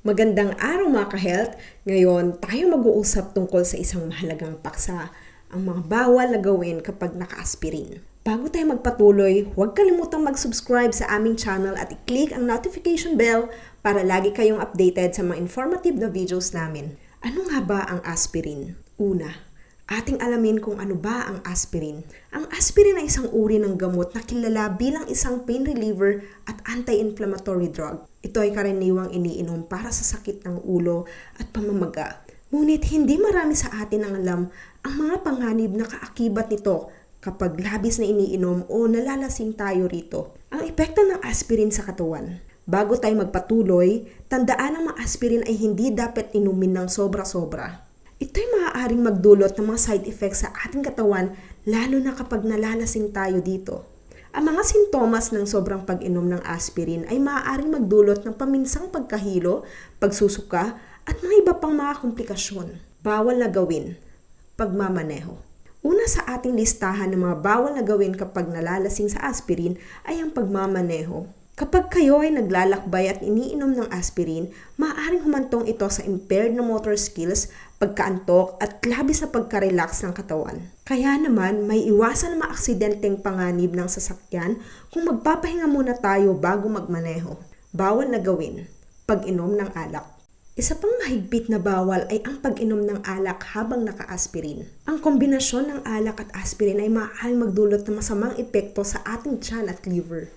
Magandang araw mga ka-health. Ngayon, tayo mag-uusap tungkol sa isang mahalagang paksa, ang mga bawal na gawin kapag naka-aspirin. Bago tayo magpatuloy, huwag kalimutang mag-subscribe sa aming channel at i-click ang notification bell para lagi kayong updated sa mga informative na videos namin. Ano nga ba ang aspirin? Una, ating alamin kung ano ba ang aspirin. Ang aspirin ay isang uri ng gamot na kilala bilang isang pain reliever at anti-inflammatory drug. Ito ay karaniwang iniinom para sa sakit ng ulo at pamamaga. Ngunit hindi marami sa atin ang alam ang mga panganib na kaakibat nito kapag labis na iniinom o nalalasing tayo rito. Ang epekto ng aspirin sa katawan. Bago tayo magpatuloy, tandaan ang mga aspirin ay hindi dapat inumin ng sobra-sobra. Ito'y maaaring magdulot ng mga side effects sa ating katawan lalo na kapag nalalasing tayo dito. Ang mga sintomas ng sobrang pag-inom ng aspirin ay maaaring magdulot ng paminsang pagkahilo, pagsusuka, at mga iba pang mga komplikasyon. Bawal na gawin. Pagmamaneho. Una sa ating listahan ng mga bawal na gawin kapag nalalasing sa aspirin ay ang pagmamaneho. Kapag kayo ay naglalakbay at iniinom ng aspirin, maaaring humantong ito sa impaired na motor skills, pagkaantok at labis na pagka-relax ng katawan. Kaya naman, may iwasan na maaksidenteng panganib ng sasakyan kung magpapahinga muna tayo bago magmaneho. Bawal na gawin, pag-inom ng alak. Isa pang mahigpit na bawal ay ang pag-inom ng alak habang naka-aspirin. Ang kombinasyon ng alak at aspirin ay maaaring magdulot ng masamang epekto sa ating tiyan at liver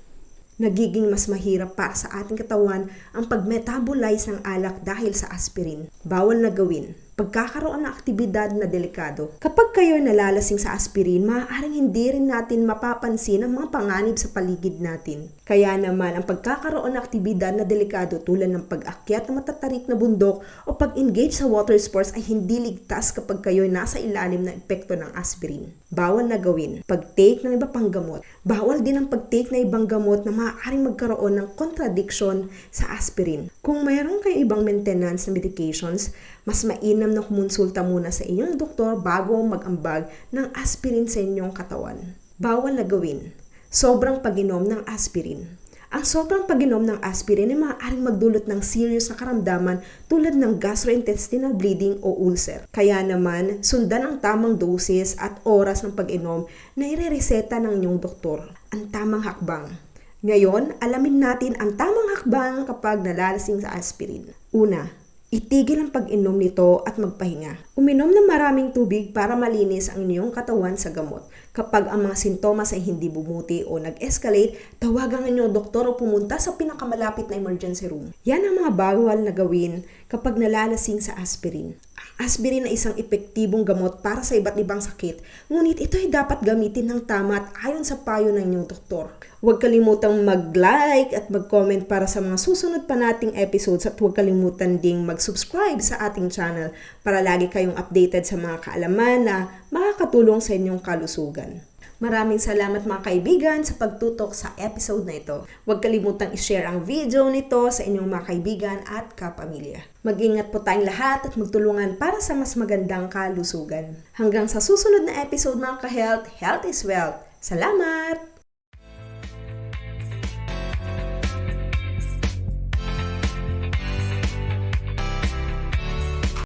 nagiging mas mahirap para sa ating katawan ang pag-metabolize ng alak dahil sa aspirin. Bawal na gawin. Pagkakaroon ng aktibidad na delikado. Kapag kayo nalalasing sa aspirin, maaaring hindi rin natin mapapansin ang mga panganib sa paligid natin. Kaya naman, ang pagkakaroon ng aktibidad na delikado tulad ng pag-akyat ng matatarik na bundok o pag-engage sa water sports ay hindi ligtas kapag kayo nasa ilalim ng epekto ng aspirin. Bawal na gawin. Pag-take ng iba pang gamot. Bawal din ang pag-take ng ibang gamot na maaaring magkaroon ng contradiction sa aspirin. Kung mayroon kayo ibang maintenance na medications, mas mainam na kumonsulta muna sa inyong doktor bago mag-ambag ng aspirin sa inyong katawan. Bawal na gawin. Sobrang pag-inom ng aspirin. Ang sobrang pag-inom ng aspirin ay maaaring magdulot ng serious na karamdaman tulad ng gastrointestinal bleeding o ulcer. Kaya naman, sundan ang tamang dosis at oras ng pag-inom na irereseta ng inyong doktor. Ang tamang hakbang. Ngayon, alamin natin ang tamang hakbang kapag nalalasing sa aspirin. Una, Itigil ang pag-inom nito at magpahinga. Uminom ng maraming tubig para malinis ang inyong katawan sa gamot. Kapag ang mga sintomas ay hindi bumuti o nag-escalate, tawagan ang inyong doktor o pumunta sa pinakamalapit na emergency room. Yan ang mga bawal na gawin kapag nalalasing sa aspirin. Aspirin ay isang epektibong gamot para sa iba't ibang sakit, ngunit ito ay dapat gamitin ng tama at ayon sa payo ng inyong doktor. Huwag kalimutang mag-like at mag-comment para sa mga susunod pa nating episodes at huwag kalimutan ding mag-subscribe sa ating channel para lagi kayong updated sa mga kaalaman na makakatulong sa inyong kalusugan. Maraming salamat mga kaibigan sa pagtutok sa episode na ito. Huwag kalimutang i-share ang video nito sa inyong mga kaibigan at kapamilya. Mag-ingat po tayong lahat at magtulungan para sa mas magandang kalusugan. Hanggang sa susunod na episode mga ka-health, health is wealth. Salamat!